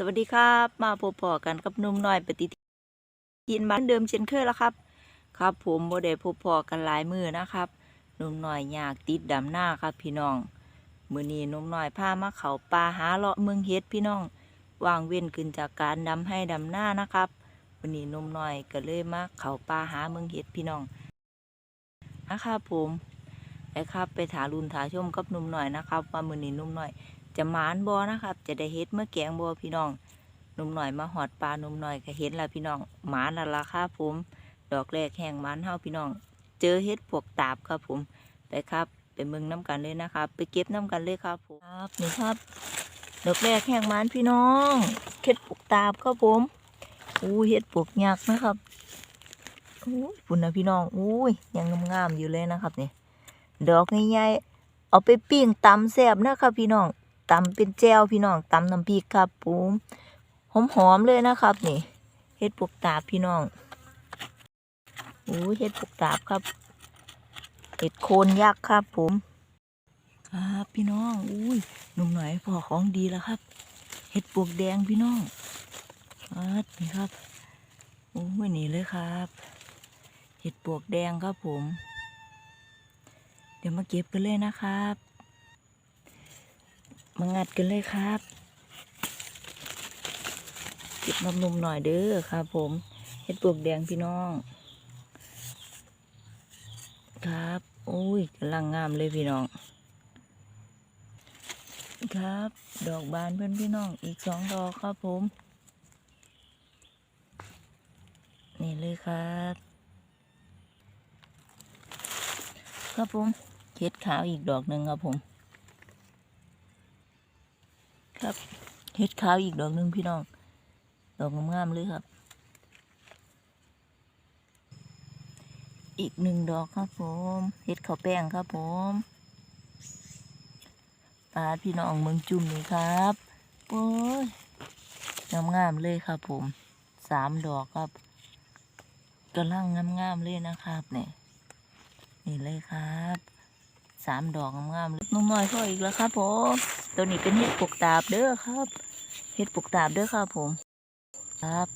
สวัสดีครับ มาพบพอกันกับนุ่มน้อยปฏิทินบ้านเดิมเช่นเคยแล้วครับ ครับ ผมโบได้พบพอกันหลายมือนะครับนุ่มน้อยอยากติดดำหน้าครับพี่น้องมือนี้นุ่มน้อยพามาเขาป่าหาเลาะเมืองเฮ็ดพี่น้องวางเว้นขึ้นจากการดำให้ดำหน้านะครับวันนี้นุ่มน้อยก็เลยมาเขาป่าหาเมืองเฮ็ดพี่น้องนะครับผมไปครับ ไปถารุนถาชมกับนุ่มน้อยนะครับว่ามือนี้นุ่มน้อย จะหมานบอนะครับ จะได้เฮ็ดเมื่อแกงบอพี่น้องหนุ่มหน่อยมาหอดปลาหนุ่มหน่อยก็เห็นแล้วพี่น้องหมานนั่นละครับผม ดอกแรกแห้งหมานเฮาพี่น้อง เจอเฮ็ดปวกตาบครับผมไปครับไปเมืองน้ำกันเลยนะครับ ไปเก็บน้ำกันเลยครับผมครับนี่ครับ ดอกแรกแห้งหมานพี่น้องเฮ็ดปวกตาบครับผมอู้เฮ็ดปวกยักนะครับอู้ปุ่นนะพี่น้องอู้ยยังงามๆอยู่เลยนะครับนี่ดอกใหญ่ๆเอาไปปิ้งตำแซ่บนะครับพี่น้อง ตำเป็นแจ่วพี่น้องตำน้ำพริกครับผมหอมๆเลยนะครับ นี่เฮ็ดปวกตาบพี่น้องโอ้ยเฮ็ดปวกตาบครับเห็ดโคนยักษ์ครับผม ครับพี่น้องอุ้ยหนุ่มหน่อยพอของดีแล้วครับเห็ดปวกแดงพี่น้องครับนี่ครับโอ้ยนี่เลยครับเห็ดปวกแดงครับผม เดี๋ยวมาเก็บกันเลยนะครับ มางัดกันเลยครับเก็บน้ำนมหน่อยเด้อครับผมเห็ดปวกแดงพี่น้อง ครับโอ้ยกำลังงามเลยพี่น้อง ครับ ดอกบานเพื่อนพี่น้องอีกสองดอกครับผม นี่เลยครับ ครับผมเห็ดขาวอีกดอกหนึ่งครับผม ครับเห็ดขาวอีกดอกหนึ่งพี่น้อง ดอกงามๆเลยครับ อีกหนึ่งดอกครับผมเห็ดข้าวแป้งครับผมปาพี่น้องเมืองจุ่มนี่ครับโอ้ยงามๆเลยครับผมสามดอกครับกำลังงามๆเลยนะครับเนี่ยนี่เลยครับ สามดอกงามๆเลยนุ่มน้อยพ่ออีกแล้วครับผมตัวนี้เป็นเห็ดปกตาบเด้อครับเห็ดปกตาบเด้อครับผม ครับ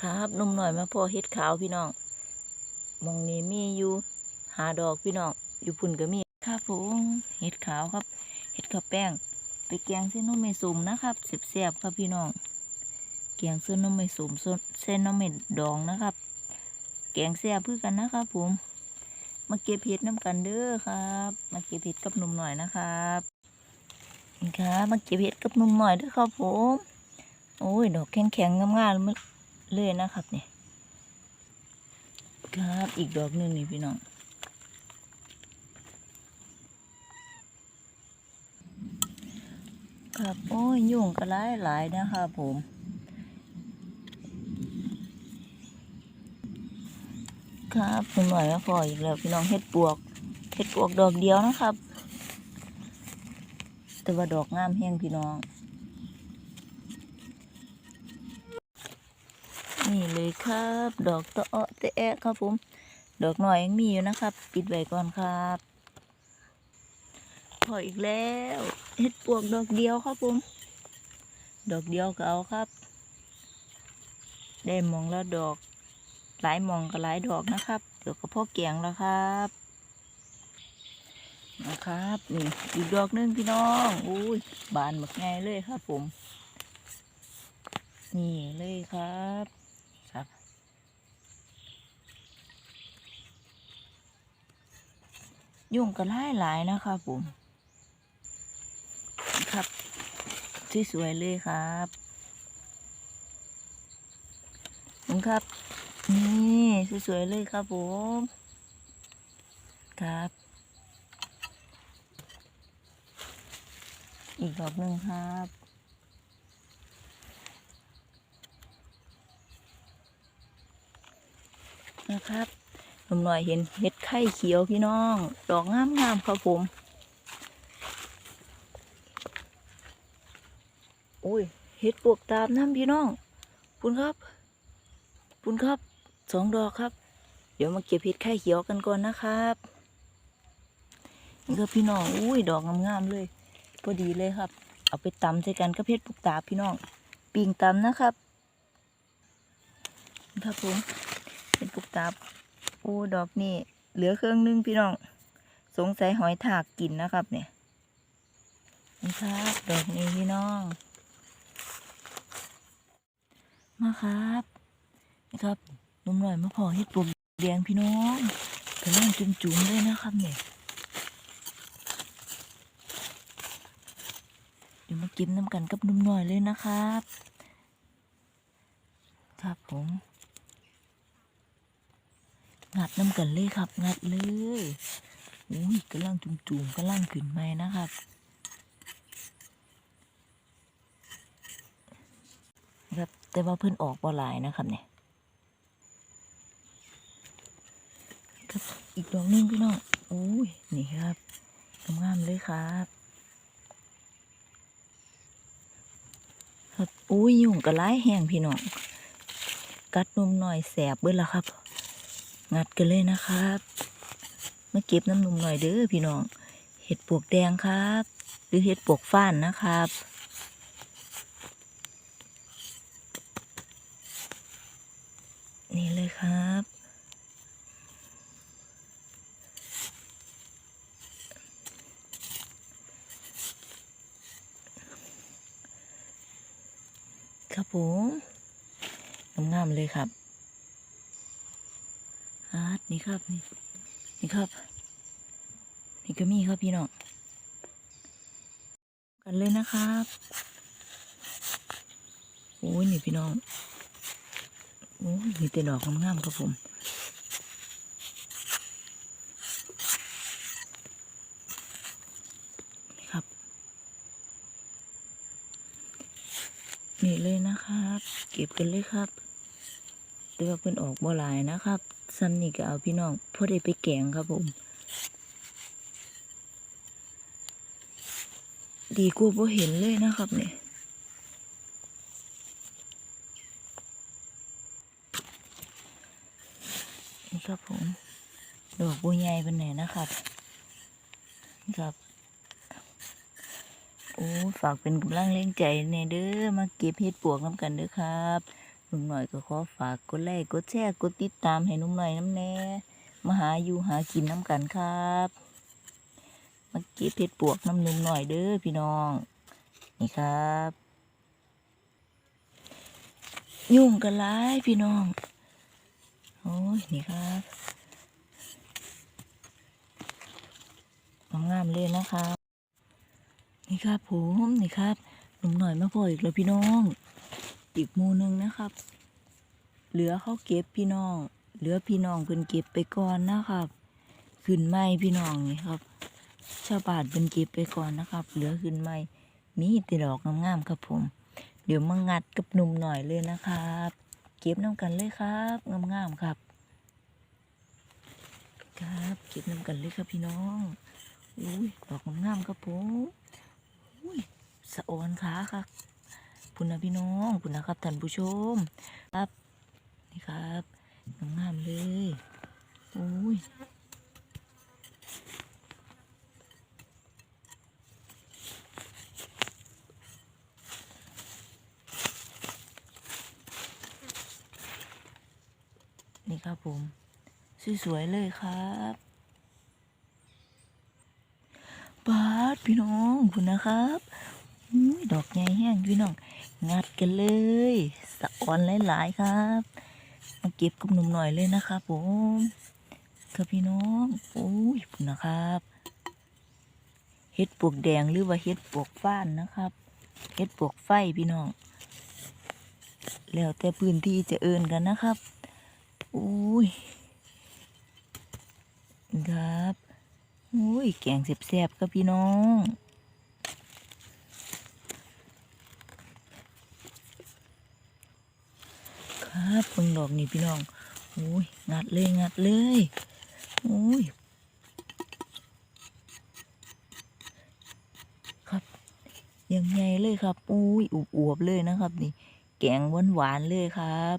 ครับนุ่มหน่อยมาพ่อเห็ดขาวพี่น้องมองนี้มีอยู่หาดอกพี่น้องอยู่พุ่นก็มีครับผมเห็ดขาวครับเห็ดข้าวแป้ง ไปแกงเส้นน้ำไม่สุ่มนะครับเสียบๆครับพี่น้องแกงเส้นน้ำไม่สุ่มเส้นน้ำไม่ดองนะครับ แกงแซ่บเพื่อกันนะครับผม มาเก็บเห็ดน้ำกันเด้อครับ มาเก็บเห็ดกับหนุ่มหน่อยนะครับนี่ครับมาเก็บเห็ดกับหนุ่มหน่อยด้อครับผมโอ้ยดอกแข็งๆงามๆเลยนะครับเนี่ยครับอีกดอกหนึ่งนี่พี่น้องครับโอ้ยยุ่งก็หลายหลายๆนะครับผม ครับคุณหน่อยมาพออีกแล้วพี่น้องเห็ดปวกเห็ดปวกดอกเดียวนะครับ แต่ว่าดอกงามแห้งพี่น้อง นี่เลยครับ ดอกตะเอะตะแอะครับผม ดอกหน่อยยังมีอยู่นะครับ ปิดไว้ก่อนครับพออีกแล้วเห็ดปวกดอกเดียวครับผม ดอกเดียวก็เอาครับ ได้มองละดอก หลายมองก็หลายดอกนะครับ เดี๋ยวก็พ่อแกงแล้วครับนะครับนี่อีกดอกหนึงพี่น้องอุ้ยบานหมดไงเลยครับผม นี่เลยครับครับยุ่งก็หลายหลายนะครับผมครับสวยๆเลยครับผมครับ นี่สวยๆเลยครับผมครับอีกดอกหนึ่งครับ นะครับหนุ่มหน่อยเห็นเห็ดไข่เขียวพี่น้อง ดอกงามๆครับผม โอ้ย เห็ดปวกตามน้ำพี่น้อง คุณครับ คุณครับ สองดอกครับ เดี๋ยวมาเก็บเห็ดไข่เขียวกันก่อนนะครับนี่ครับพี่น้องอุ้ยดอกงามๆเลยพอดีเลยครับ เอาไปตำใส่กันกับเห็ดปลูกตาพี่น้องปิ่งตำนะครับครับผมเห็ดปลูกตาบโอ้ดอกนี่เหลือเครื่องนึงพี่น้อง สงสัยหอยถากกินนะครับเนี่ยนี่ครับดอกนี้พี่น้อง มาครับนี่ครับ นมหน่อยมาพอเห็ดปลูกแดงพี่น้องกำลังจุ่มๆเลยนะครับเนี่ยเดี๋ยวมากินน้ำกันกับนมหน่อยเลยนะครับ ครับผมงัดน้ำกันเลยครับ งัดเลยอุ้ยกำลังจุ่มๆกำลังขึ้นไหมนะครับครับแต่ว่าเพิ่อนออกบ่หลายนะครับเนี่ยครับ อีกดอกนึงพี่น้องอุ้ยนี่ครับงามเลยครับ ครับอุ้ยยุ่งกระไล่แห้งพี่น้องกัดนมหน่อยแสบเบิดละครับ งัดกันเลยนะครับมาเก็บน้ำนมหน่อยเด้อพี่น้อง เห็ดปวกแดงครับ หรือเห็ดปวกฟ้านนะครับนี่เลยครับ ครับผมงามๆเลยครับอาร์ตนี่ครับนี่นี่ครับ นี่ก็มีครับพี่น้องกันเลยนะครับโอ้ยนี่พี่น้องโอ้ยมีแต่ดอกงามๆครับผม นี่ครับ นี่เลยนะครับ เก็บกันเลยครับเดี๋ยวาเพิ่นออกบ่หลายนะครับซ้ำนี่ก็เอาพี่น้องพอได้ไปแกงครับผม ดีกว่าบ่เห็นเลยนะครับเนี่ยนี่ครับผมดอกบัวใหญ่เป็นไหนนะครับนี่ครับ โอ้ฝากเป็นกำลังเล่งใจในเด้อมาเก็บเห็ดปวกน้ำกันเด้อครับนุ่มหน่อยก็ขอฝากกดไลค์กดแชร์กดติดตามให้นุ่มหน่อยน้ำแน่มาหาอยู่หากินน้ำกันครับมาเก็บเห็ดปวกน้ำนุ่มหน่อยเด้อพี่น้อง นี่ครับ ยุ่งกันร้ายพี่น้องโอ้ยนี่ครับงามๆเลยนะครับ นี่ครับผมนี่ครับหนุ่มหน่อยมาพออีกแล้วพี่น้อง อีกมูนึงนะครับ เหลือเขาเก็บพี่น้อง เหลือพี่น้องเพิ่นเก็บไปก่อนนะครับขึ้นไม้พี่น้องนี่ครับ ชาวบ้านเพิ่นเก็บไปก่อนนะครับ เหลือขึ้นไม้มีแต่ดอกงามๆครับผม เดี๋ยวมางัดกับหนุ่มหน่อยเลยนะครับ เก็บน้ำกันเลยครับงามๆครับครับเก็บน้ำกันเลยครับพี่น้องอุ้ยดอกงามๆครับผม สะออนขาครับพุณนะพี่น้องพุณนะครับท่านผู้ชม ครับนี่ครับงามเลยอุ้ยนี่ครับผม สวยๆเลยครับบาดพี่น้องคุณนะครับ ดอกใหญ่แห้งพี่น้อง งัดกันเลย สะออนหลายๆครับ มาเก็บกับหนุ่มหน่อยเลยนะครับผมครับพี่น้องโอ้ยนะครับเห็ดปวกแดงหรือว่าเห็ดปวกฟ้านนะครับเห็ดปวกไฟพี่น้อง แล้วแต่พื้นที่จะเอินกันนะครับอุ้ยครับอุ้ยแกงแซ่บๆครับพี่น้อง ครับเพิ่งดอกนี่พี่น้องอุ้ยงัดเลยงัดเลยอุ้ยครับยังไงเลยครับอุ้ยอวบๆเลยนะครับ นี่ แกงหวานๆเลยครับ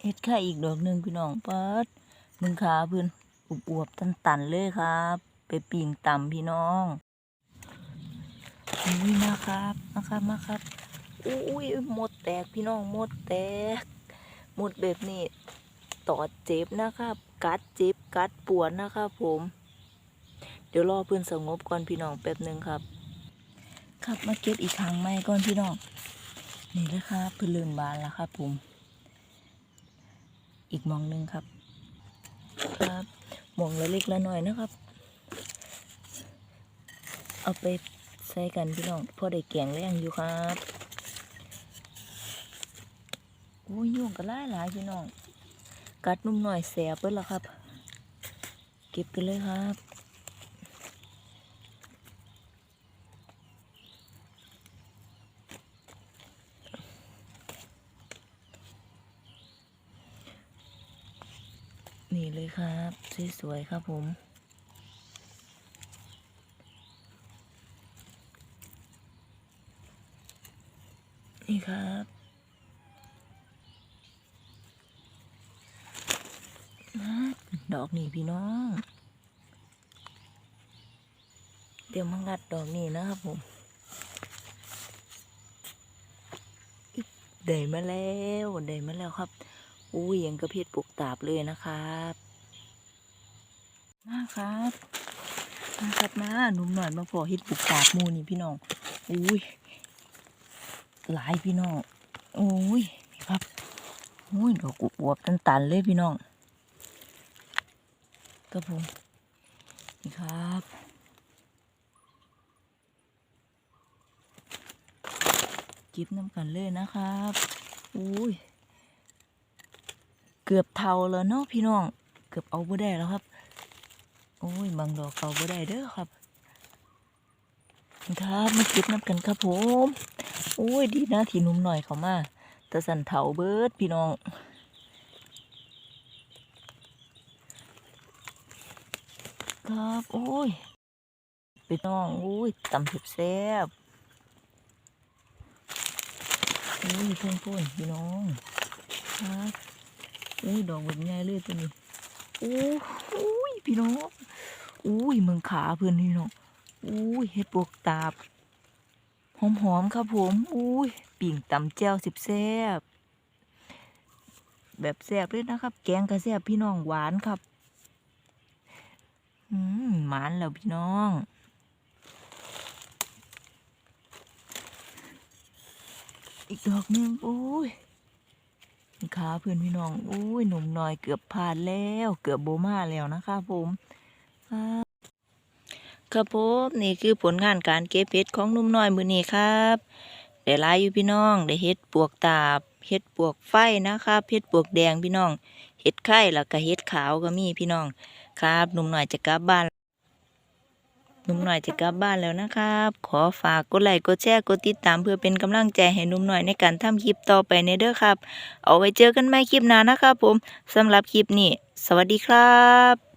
เฮ็ดไข่อีกดอกหนึ่งพี่น้องปัดมึงขาเพื่อนอวบๆตันๆเลยครับ ไปปิ่งต่ำพี่น้องนี่นะครับนะครับมาครับ อุ้ยหมดแตกพี่น้องหมดแตก หมดแบบนี้ตอดเจ็บนะครับ กัดเจ็บกัดปวดนะครับผม เดี๋ยวรอเพื่อนสงบก่อนพี่น้องแป๊บหนึ่งครับ ครับมาเก็บอีกครั้งไหมก่อนพี่น้อง นี่นะครับเพื่อนลืมบานแล้วครับผม อีกมองหนึ่งครับ ครับมองละเล็กละหน้อยนะครับ เอาไปใส่กันพี่น้องพอได้แกงแรงอยู่ครับ โอ้ยยุ่งกันหลายหลายพี่น้อง กัดนุ่มหน่อยแสบเปิ้ลละครับ เก็บกันเลยครับนี่เลยครับสวยๆครับผม นี่ครับนะ ดอกนี่พี่น้อง เดี๋ยวมางัดดอกนี่นะครับผมได้มาแล้วได้มาแล้วครับอุ้ยยังกระเพียดปลูกตาบเลยนะครับมาครับมาครับมาหนุ่มหน่อยมาพอเฮ็ดปลูกตาบมูนี่พี่น้องอุ้ยหลายพี่น้องโอ้ยครับโอ้ยดอกกุบวบๆตันๆเลยพี่น้อง ครับผม นี่ครับจิบน้ำกันเลยนะครับอุ้ยเกือบเท่าแล้วเนาะพี่น้อง เกือบเอาบ่ได้แล้วครับโอ้ยบางดอกเอาบ่ได้เด้อครับครับมาเก็บน้ำกันครับผมโอ้ยดีนะที่นุ่มหน่อยเขามาแต่สันเถาเบิดพี่น้อง ครับ โอ้ยพี่น้องโอ้ยตำเผ็ดแซ่บโอ้ยเพื่อนพูนพี่น้องครับโอ้ยดอกแบบใหญ่เลยตัวนี้โอ้โอ้ยพี่น้องโอ้ยเมืองขาเพื่อนพี่น้องโอ้ยเฮ็ดปวกตาบหอมๆครับผมอุ้ยปิ่งตำแจ่วสิบแซ่บแบบแซ่บเลยนะครับ แกงกระแซ่บพี่น้องหวานครับ อืมหมานแล้วพี่น้องอีกดอกหนึงอุ้ยขาเพื่อนพี่น้องโอ้ยหนุ่มหน่อยเกือบผ่านแล้ว เกือบโบมาแล้วนะคะผมครับผมนี่คือผลงานการเก็บเห็ดของหนุ่มน้อยมือนี้ครับได้ลายอยู่พี่น้องได้เห็ดปวกตาบเห็ดปวกไฟนะครับเห็ดปวกแดงพี่น้องเห็ดไข่แล้วก็เห็ดขาวก็มีพี่น้อง ครับ หนุ่มหน่อยจะกลับบ้าน หนุ่มหน่อยจะกลับบ้านแล้วนะครับ ขอฝากกดไลค์กดแชร์กดติดตามเพื่อเป็นกำลังใจให้หนุ่มหน่อยในการทำคลิปต่อไปในเด้อครับ เอาไว้เจอกันใหม่คลิปหน้านะครับผมสำหรับคลิปนี้ สวัสดีครับ